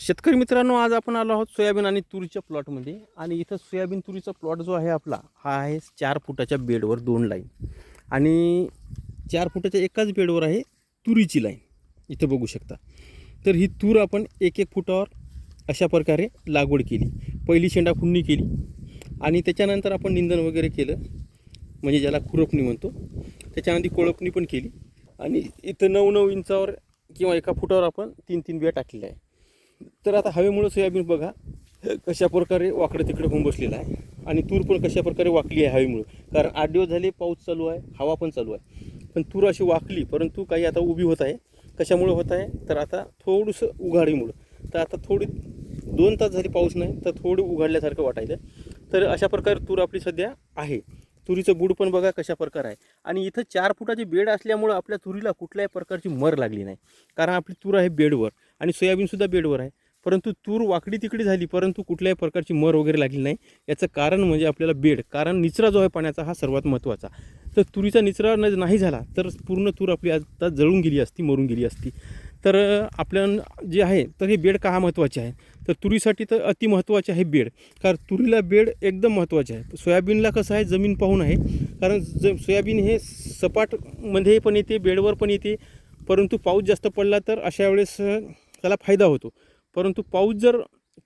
शेतकरी मित्रांनो आज आपण आलो आहोत सोयाबीन आणि तुरीच्या प्लॉटमध्ये. आणि इथं सोयाबीन तुरीचा प्लॉट जो आहे आपला हा आहे चार फुटाच्या बेडवर दोन लाईन. आणि चार फुटाच्या एकाच बेडवर आहे तुरीची लाईन. इथं बघू शकता. तर ही तूर आपण एक एक फुटावर अशा प्रकारे लागवड केली. पहिली शेंडा खुंडणी केली. आणि त्याच्यानंतर आपण निंदन वगैरे केलं. म्हणजे ज्याला खुरपणी म्हणतो. त्याच्यानंतर कोळपणी पण केली. आणि इथं नऊ नऊ इंचावर किंवा एका फुटावर आपण तीन तीन बिया टाकलेल्या आहे तर आता हवेमुळं सोयाबीन बघा कशा प्रकारे वाकडं तिकडं होऊन बसलेलं आहे आणि तूर पण कशा प्रकारे वाकली आहे हवेमुळं. कारण आठ दिवस झाले पाऊस चालू आहे हवा पण चालू आहे. पण तूर अशी वाकली परंतु काही आता उभी होत आहे. कशामुळं होत आहे? तर आता थोडंसं उघाडीमुळं. तर आता थोडी दोन तास झाली पाऊस नाही तर थोडं उघडल्यासारखं वाटायचं तर अशा प्रकारे तूर आपली सध्या आहे. तुरीचं गुड पण बघा कशा प्रकार आहे. आणि इथं चार फुटाचे बेड असल्यामुळं आपल्या तुरीला कुठल्याही प्रकारची मर लागली नाही. कारण आपली तूर आहे बेडवर आणि सोयाबीनसुद्धा बेडवर आहे. परंतु तूर वाकडी तिकडी झाली परंतु कुठल्याही प्रकारची मर वगैरे लागली नाही. याचं कारण म्हणजे आपल्याला बेड. कारण निचरा जो आहे पाण्याचा हा सर्वात महत्त्वाचा. तर तुरीचा निचरा न नाही झाला तर पूर्ण तूर आपली आता जळून गेली असती मरून गेली असती. तर आपल्या जे आहे तर हे बेड का महत्त्वाचे आहे? तर तुरीसाठी तर अति महत्त्वाचे आहे बेड. कारण तुरीला बेड एकदम महत्त्वाचे आहे. सोयाबीनला कसं आहे जमीन पाहून आहे. कारण ज सोयाबीन हे सपाटमध्ये पण येते बेडवर पण येते. परंतु पाऊस जास्त पडला तर अशा वेळेस त्याला फायदा होतो. परंतु पाऊस जर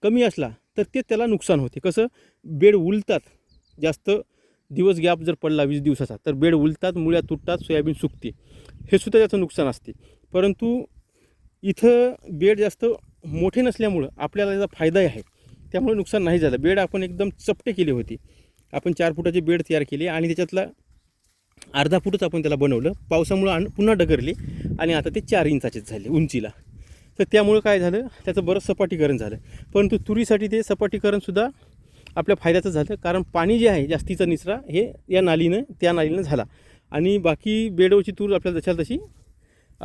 कमी असला तर ते त्याला नुकसान होते. कसं? बेड उलतात. जास्त दिवस गॅप जर पडला वीस दिवसाचा तर बेड उलतात मुळ्या तुटतात सोयाबीन सुकते. हे सुद्धा त्याचं नुकसान असते. परंतु इथं बेड जास्त मोठे नसल्यामुळं आपल्याला याचा फायदाही आहे. त्यामुळे नुकसान नाही झालं. बेड आपण एकदम चपटे केले होते. आपण चार फुटाचे बेड तयार केले आणि त्याच्यातला अर्धा फुटच आपण त्याला बनवलं. पावसामुळं आण पुन्हा डगरले आणि आता ते चार इंचाचेच झाले उंचीला. तर त्यामुळं काय झालं? त्याचं बरंच सपाटीकरण झालं. परंतु तुरीसाठी ते सपाटीकरणसुद्धा आपल्या फायद्याचं झालं. कारण पाणी जे आहे जास्तीचा निचरा हे या नालीनं त्या नालीनं झाला. आणि बाकी बेडवरची तूर आपल्याला जशाल तशी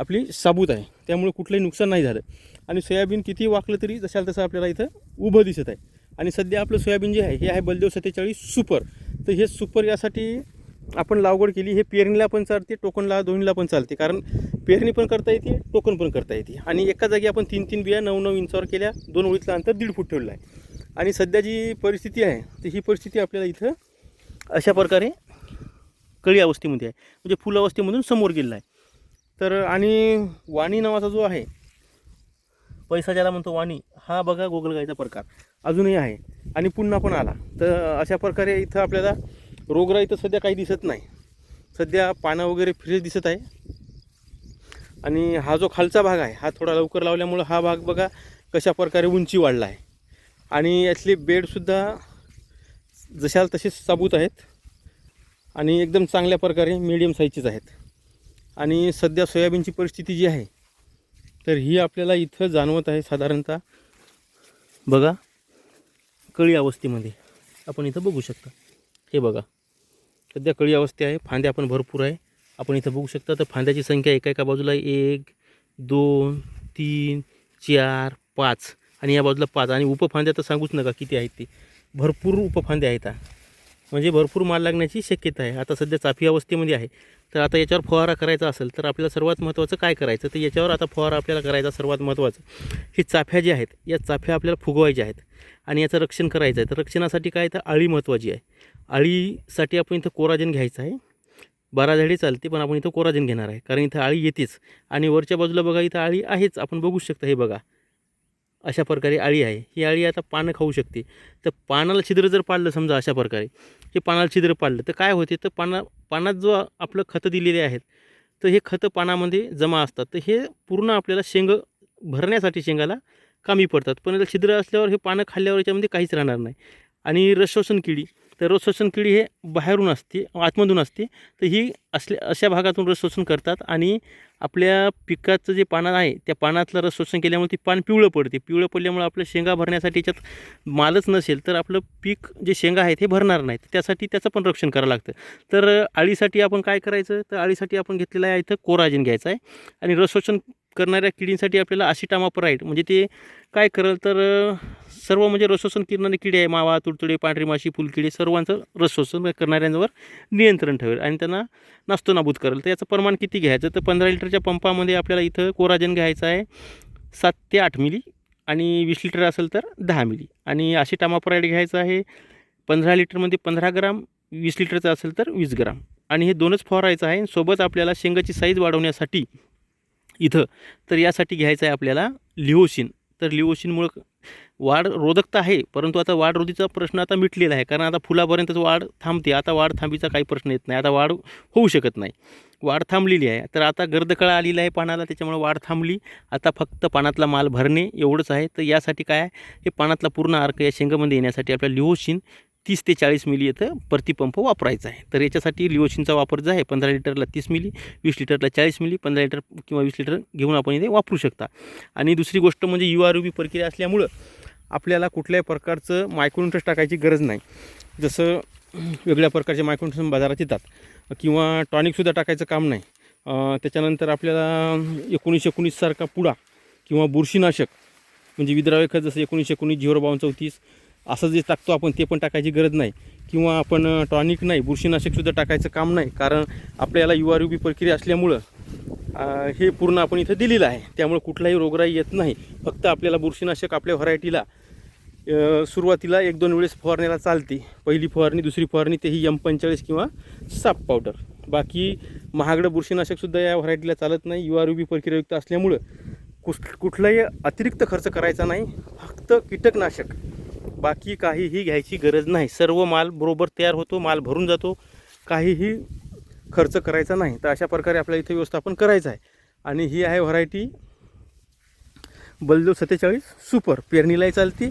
आपली साबूत आहे. त्यामुळे कुठलंही नुकसान नाही झालं. आणि सोयाबीन किती वाकलं तरी जशाल तसं आपल्याला इथं उभं दिसत आहे. आणि सध्या आपलं सोयाबीन जे आहे हे आहे बलदेव सत्तेचाळीस सुपर. तर हे सुपर यासाठी आपण लागवड केली हे पेरणीला पण चालते टोकनला दोन्हीला पण चालते. कारण पेरणी पण करता येते टोकन पण करता येते. आणि एका जागी आपण तीन तीन बिया नऊ नऊ इंचावर केल्या दोन ओळीतलं अंतर दीड फूट ठेवलं आहे. आणि सध्या जी परिस्थिती आहे तर ही परिस्थिती आपल्याला इथं अशा प्रकारे कळी अवस्थेमध्ये आहे. म्हणजे फुल अवस्थेमधून समोर गेलेला आहे. तर आणि वाणी नावाचा जो आहे पैसा ज्याला म्हणतो वाणी हा बघा गोगलगाईचा प्रकार. अजूनही आहे. आणि पुन्हा पण आला. तर अशा प्रकारे इथं आपल्याला रोगराई तर सध्या काही दिसत नाही. सध्या पानं वगैरे फ्रेश दिसत आहे. आणि हा जो खालचा भाग आहे हा थोडा लवकर लावल्यामुळं हा भाग बघा कशा प्रकारे उंची वाढला आहे. आणि यातले बेडसुद्धा जशाल तसेच साबूत आहेत. आणि एकदम चांगल्या प्रकारे मिडियम साईजचेच आहेत. आणि सध्या सोयाबीनची परिस्थिती जी आहे तर ही आपल्याला इथं जाणवत आहे साधारणतः. बघा कळी अवस्थेमध्ये. आपण इथं बघू शकता. हे बघा. सध्या कळी अवस्थे आहे. फांद्या पण भरपूर आहे. आपण इथं बघू शकता. तर फांद्याची संख्या एका एका बाजूला एक दोन तीन चार पाच. आणि या बाजूला पाच. आणि उपफांद्या तर सांगूच नका किती आहेत ते. भरपूर उपफांद्या आहेत म्हणजे भरपूर माल लागण्याची शक्यता आहे. आता सध्या चाफी अवस्थेमध्ये आहे. तर आता याच्यावर फवारा करायचा असेल तर आपल्याला सर्वात महत्त्वाचं काय करायचं? तर याच्यावर आता फवारा आपल्याला करायचा सर्वात महत्त्वाचं. ही चाफ्या ज्या आहेत या चाफ्या आपल्याला फुगवायच्या आहेत आणि याचं रक्षण करायचं आहे. तर रक्षणासाठी काय तर आळी महत्त्वाची आहे. आळीसाठी आपण इथं कोराजन घ्यायचं आहे. बारा झाडे चालते पण आपण इथं कोराजन घेणार आहे. कारण इथं आळी येतेच. आणि वरच्या बाजूला बघा इथं आळी आहेच. आपण बघू शकता हे बघा. अशा प्रकारे अळी आहे. ही अळी आता पानं खाऊ शकते. तर पानाला छिद्र जर पाडलं समजा अशा प्रकारे हे पानाला छिद्र पाडलं तर काय होते? तर पाना पानात जो आपलं खतं दिलेले आहेत तर हे खतं पानामध्ये जमा असतात. तर हे पूर्ण आपल्याला शेंग भरण्यासाठी शेंगाला कामी पडतात. पण याला छिद्र असल्यावर हे पानं खाल्ल्यावर याच्यामध्ये काहीच राहणार नाही. आणि रसशोषण किडी तर रसशोषण किडी हे बाहेरून असते आतमधून असते. तर ही असल्या अशा भागातून रसशोषण करतात. आणि आपल्या पिकाचं जे पानं आहे त्या पानातलं रस शोषण केल्यामुळे ती पान पिवळं पडते. पिवळं पडल्यामुळे आपलं शेंगा भरण्यासाठी याच्यात मालच नसेल तर आपलं पीक जे शेंगा आहेत हे भरणार नाहीत. त्यासाठी त्याचं पण रक्षण करावं लागतं. तर आळीसाठी आपण काय करायचं? तर आळीसाठी आपण घेतलेलं आहे इथं कोराजिन घ्यायचं आहे. आणि रस शोषण करणाऱ्या किडींसाठी आपल्याला आशिटामापराईट म्हणजे ते काय करेल तर सर्व म्हणजे रसोसन करणारे किडे आहे मावा तुडतुडे पांढरी माशी फुलकिडे सर्वांचं रसोसन करणाऱ्यांवर नियंत्रण ठेवेल आणि त्यांना नास्तो नाबूद करेल. तर याचं प्रमाण किती घ्यायचं? तर पंधरा लिटरच्या पंपामध्ये आपल्याला इथं कोराजन घ्यायचं आहे सात ते आठ मिली आणि वीस लिटर असेल तर दहा मिली. आणि अशी घ्यायचं आहे पंधरा लिटरमध्ये पंधरा ग्राम वीस लिटरचं असेल तर वीस ग्राम. आणि हे दोनच फवारायचं आहे सोबत आपल्याला शेंगाची साईज वाढवण्यासाठी इथं. तर यासाठी घ्यायचं आहे आपल्याला लिओशिन तर लिओशिनमुळं वाढ रोधक तर आहे परंतु आता वाढ रोधीचा प्रश्न आता मिटलेला आहे. कारण आता फुलापर्यंतच वाढ थांबते. आता वाढ थांबीचा काही प्रश्न येत नाही. आता वाढ होऊ शकत नाही. वाढ थांबलेली आहे. तर आता गर्दकळा आलेला आहे पानाला. त्याच्यामुळे वाढ थांबली. आता फक्त पानातला माल भरणे एवढंच आहे. तर यासाठी काय आहे? हे पानातला पूर्ण अर्क या शेंगामध्ये येण्यासाठी आपल्याला लिओशिन तीस ते चाळीस मिली इथं प्रतिपंप वापरायचा आहे. तर याच्यासाठी लिओशिनचा वापर जो आहे पंधरा लिटरला तीस मिली वीस लिटरला चाळीस मिली पंधरा लिटर किंवा वीस लिटर घेऊन आपण इथे वापरू शकता. आणि दुसरी गोष्ट म्हणजे यू आर बी प्रक्रिया असल्यामुळं आपल्याला कुठल्याही प्रकारचं मायक्रोन्युट्रस टाकायची गरज नाही. जसं वेगळ्या प्रकारचे मायक्रोन्युट्रस बाजारात येतात किंवा टॉनिकसुद्धा टाकायचं काम नाही. त्याच्यानंतर आपल्याला एकोणीसशे एकोणीससारखा पुडा किंवा बुरशीनाशक म्हणजे विद्राव्य खत जसं एकोणीसशे एकोणीस झिरो बावन्न चौतीस असं जे टाकतो आपण ते पण टाकायची गरज नाही. किंवा आपण टॉनिक नाही बुरशीनाशकसुद्धा टाकायचं काम नाही. कारण आपल्याला यू आर यू बी प्रक्रिया असल्यामुळं हे पूर्ण आपण इथं दिलेलं आहे. त्यामुळे कुठलाही रोगराई येत नाही. फक्त आपल्याला बुरशीनाशक आपल्या व्हरायटीला सुरुवातीला एक दोन वेळेस फवारण्याला चालते. पहिली फवारणी दुसरी फवारणी तेही एम पंचेचाळीस किंवा साप पावडर. बाकी महागडं बुरशीनाशकसुद्धा या व्हरायटीला चालत नाही. यू आर यू बी प्रक्रियायुक्त असल्यामुळं कुठ कुठलाही अतिरिक्त खर्च करायचा नाही. फक्त कीटकनाशक. बाकी काहीही घ्यायची गरज नाही. सर्व माल बरोबर तयार होतो माल भरून जातो काहीही खर्च करायचा नाही. तर अशा प्रकारे आपल्याला इथे व्यवस्थापन करायचं आहे. आणि ही आहे व्हरायटी बलदेव सत्तेचाळीस सुपर. पेरणीलाही चालते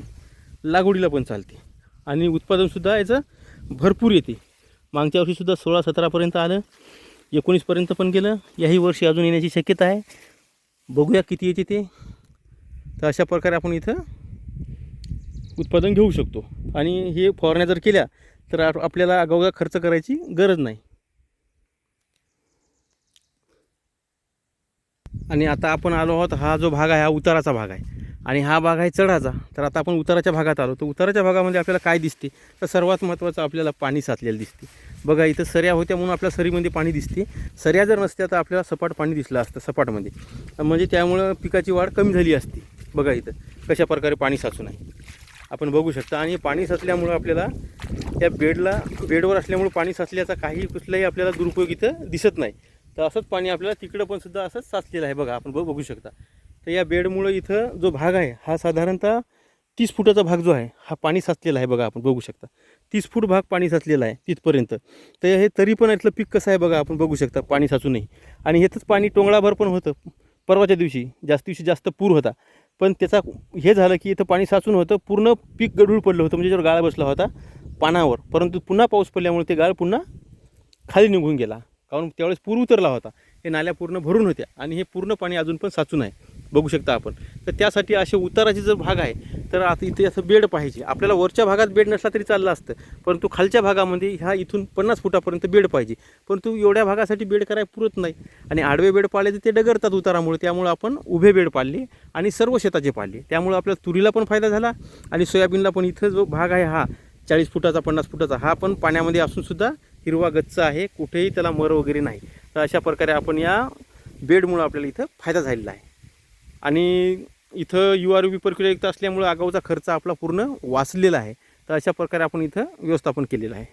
लागवडीला पण चालते. आणि उत्पादनसुद्धा याचं भरपूर येते. मागच्या वर्षीसुद्धा सोळा सतरापर्यंत आलं एकोणीसपर्यंत पण गेलं. याही वर्षी अजून येण्याची शक्यता आहे. बघूया किती येते ते. तर अशा प्रकारे आपण इथं उत्पादन घेऊ शकतो. आणि हे फवारण्या जर केल्या तर आपल्याला आगाऊगा खर्च करायची गरज नाही. आणि आता आपण आलो आहोत हा जो भाग आहे हा उताराचा भाग आहे. आणि हा भाग आहे चढाचा. तर आता आपण उताराच्या भागात आलो. तर उताराच्या भागामध्ये आपल्याला काय दिसते? तर सर्वात महत्त्वाचं आपल्याला पाणी साचलेलं दिसते. बघा इथं सऱ्या होत्या म्हणून आपल्या सरीमध्ये पाणी दिसते. सऱ्या जर नसत्या तर आपल्याला सपाट पाणी दिसलं असतं सपाटमध्ये. म्हणजे त्यामुळं पिकाची वाढ कमी झाली असती. बघा इथं कशा प्रकारे पाणी साचून आहे. आपण बघू शकता. आणि पाणी साचल्यामुळं आपल्याला त्या बेडला बेडवर असल्यामुळं पाणी साचल्याचा काही कुठलाही आपल्याला दुरुपयोग इथं दिसत नाही. तर असंच पाणी आपल्याला तिकडं पण सुद्धा असंच साचलेलं आहे बघा. आपण बघू शकता. तर या बेडमुळं इथं जो भाग आहे हा साधारणतः तीस फुटाचा भाग जो आहे हा पाणी साचलेला आहे बघा. आपण बघू शकता. तीस फूट भाग पाणी साचलेला आहे तिथपर्यंत. तर हे तरी पण इथलं पीक कसं आहे बघा. आपण बघू शकता पाणी साचूनही. आणि हेच पाणी टोंगळाभर पण होतं. परवाच्या दिवशी जास्त दिवशी जास्त पूर होता. पण त्याचा हे झालं की इथं पाणी साचून होतं पूर्ण पीक गडूळ पडलं होतं म्हणजे ज्यावर गाळ बसला होता पानावर. परंतु पुन्हा पाऊस पडल्यामुळे ते गाळ पुन्हा खाली निघून गेला. कारण त्यावेळेस पूर उतरला होता. हे नाल्या पूर्ण भरून होत्या आणि हे पूर्ण पाणी अजून पण साचून आहे. बघू शकता आपण. तर त्यासाठी असे उताराचे जर भाग आहे तर आता इथे असं बेड पाहिजे आपल्याला वरच्या भागात बेड नसला तरी चाललं असतं. परंतु खालच्या भागामध्ये ह्या इथून पन्नास फुटापर्यंत बेड पाहिजे. परंतु एवढ्या भागासाठी बेड करायला पुरत नाही. आणि आडवे बेड पाळले तर ते डगरतात उतारामुळे. त्यामुळे आपण उभे बेड पाळले आणि सर्व शेताचे पाळले. त्यामुळे आपल्याला तुरीला पण फायदा झाला आणि सोयाबीनला पण इथं जो भाग आहे हा चाळीस फुटाचा पन्नास फुटाचा हा पण पाण्यामध्ये असूनसुद्धा हिरवा गच्च आहे. कुठेही त्याला मर वगैरे नाही. तर अशा प्रकारे आपण या बेडमुळं आपल्याला इथं फायदा झालेला आहे. आणि इथं यू आर बी प्रक्रियायुक्त असल्यामुळं आगाऊचा खर्च आपला पूर्ण वाचलेला आहे. तर अशा प्रकारे आपण इथं व्यवस्थापन केलेलं आहे.